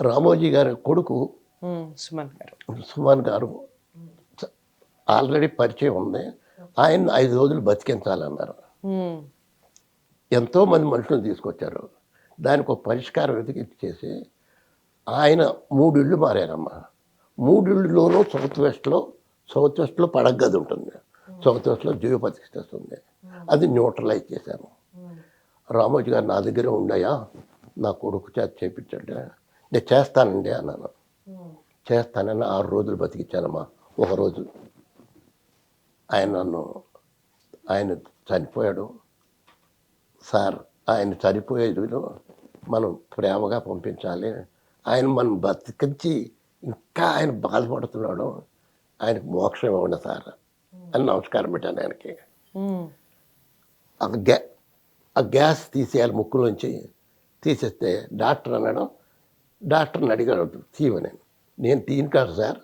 రామోజీ గారి కొడుకు సుమన్ గారు. సుమన్ గారు. ఆల్రెడీ పరిచయం ఉంది. ఆయన ఐదు రోజులు బతికించాలన్నారు. ఎంతో మంది మనుషులను తీసుకొచ్చారు. దానికి ఒక పరిష్కారం వెతికి చేసి ఆయన మూడు ఇళ్ళు మారారమ్మా. మూడు ఇళ్ళలోనూ సౌత్ వెస్ట్లో సౌత్ వెస్ట్లో పడగది ఉంటుంది. సౌత్ వెస్ట్లో జీవ ప్రతిష్ఠిస్తుంది అది న్యూట్రలైజ్ చేశాను రామోజీ గారు నా దగ్గర ఉండయా? నా కొడుకు చేత చేపించండి. నేను చేస్తానండి అన్నాను. చేస్తానని ఆరు రోజులు బతికిచ్చానమ్మా. ఒక రోజు ఆయన నన్ను ఆయన చనిపోయాడు. సార్ ఆయన చనిపోయేదిలో మనం ప్రేమగా పంపించాలి. ఆయన మనం బతికించి ఇంకా ఆయన బాధపడుతున్నాడు. ఆయనకు మోక్షం ఇవ్వండి సార్. అని నమస్కారం పెట్టాను ఆయనకి. ఆ గ్యా ఆ గ్యాస్ తీసేయాలి ముక్కులోంచి. తీసేస్తే డాక్టర్ అన్నాడు డాక్టర్ని అడిగాడు తీయమని నేను. తీయను కాదు సార్.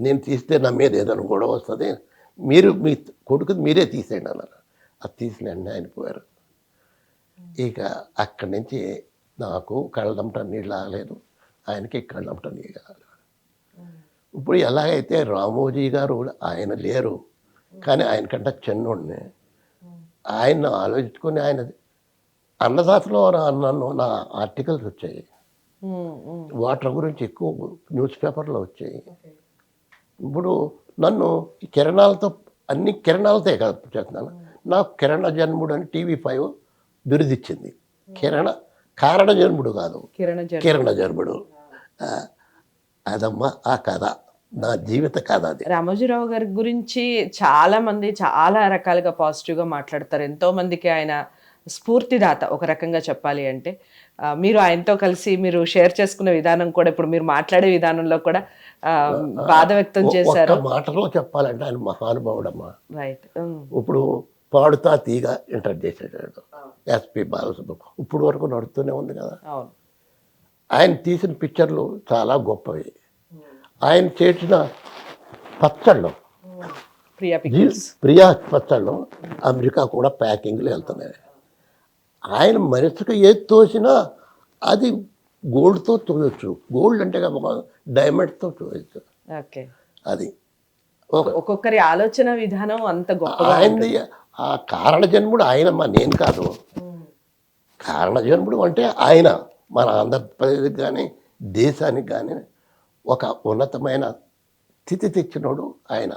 నేను తీస్తే నా మీద ఏదైనా గొడవ వస్తుంది. మీరు మీ కొడుకు మీరే తీసేయండి అన్నారు. అది తీసిన వెంటనే ఆయన పోయారు. ఇక అక్కడి నుంచి నాకు కళ్ళంట నీళ్ళు ఆగలేదు ఆయనకి కళ్ళంట నీళ్ళు ఆగలేదు ఇప్పుడు ఎలాగైతే రామోజీ గారు ఆయన లేరు కానీ ఆయనకంటే చిన్నోడిని ఆయన ఆలోచించుకొని ఆయన అన్నదాసలో నన్ను నా ఆర్టికల్స్ వచ్చాయి. వాటర్ గురించి ఎక్కువ న్యూస్ పేపర్లో వచ్చాయి. ఇప్పుడు నన్ను కిరణాలతో అన్ని కిరణాలతో కదా చేస్తున్నాను. నాకు కిరణ జన్ముడు అని టీవీ ఫైవ్ బిరుదిచ్చింది. కిరణ కారణ జన్ముడు కాదు. కిరణ జన్ కిరణ జన్ముడు. అదమ్మా ఆ కథ నా జీవిత కథ అది. రామోజీరావు గారి గురించి చాలా మంది చాలా రకాలుగా పాజిటివ్గా మాట్లాడతారు. ఎంతో మందికి ఆయన స్ఫూర్తిదాత ఒక రకంగా చెప్పాలి అంటే మీరు ఆయనతో కలిసి మీరు షేర్ చేసుకునే విధానం కూడా ఇప్పుడు మీరు మాట్లాడే విధానంలో కూడా బాధ వ్యక్తం చేశారు. మాటలో చెప్పాలంటే ఆయన మహానుభావుడమ్మా. రైట్ ఇప్పుడు పాడుతా తీగ ఇంటర్ చేసేటాడు ఎస్పి బాలసుబ్రహ్మణ్యం. ఇప్పుడు వరకు నడుస్తూనే ఉంది కదా. ఆయన తీసిన పిక్చర్లు చాలా గొప్పవి. ఆయన చేసిన పచ్చళ్ళు. ప్రియా పచ్చళ్ళు అమెరికా కూడా ప్యాకింగ్లు వెళ్తున్నాయి. ఆయన మనసుకు ఏది తోసినా అది గోల్డ్తో తోయొచ్చు. గోల్డ్ అంటే కాదు, డైమండ్తో తోయొచ్చు. ఓకే. అది. ఒక ఒక్కొక్కరి ఆలోచన విధానం అంత గొప్పగా ఆయనది ఆ కారణ జన్ముడు ఆయనమ్మా నేను కాదు. కారణ జన్ముడు అంటే ఆయన. మన ఆంధ్రప్రదేశ్కి కానీ దేశానికి కానీ ఒక ఉన్నతమైన స్థితి తెచ్చినోడు ఆయన.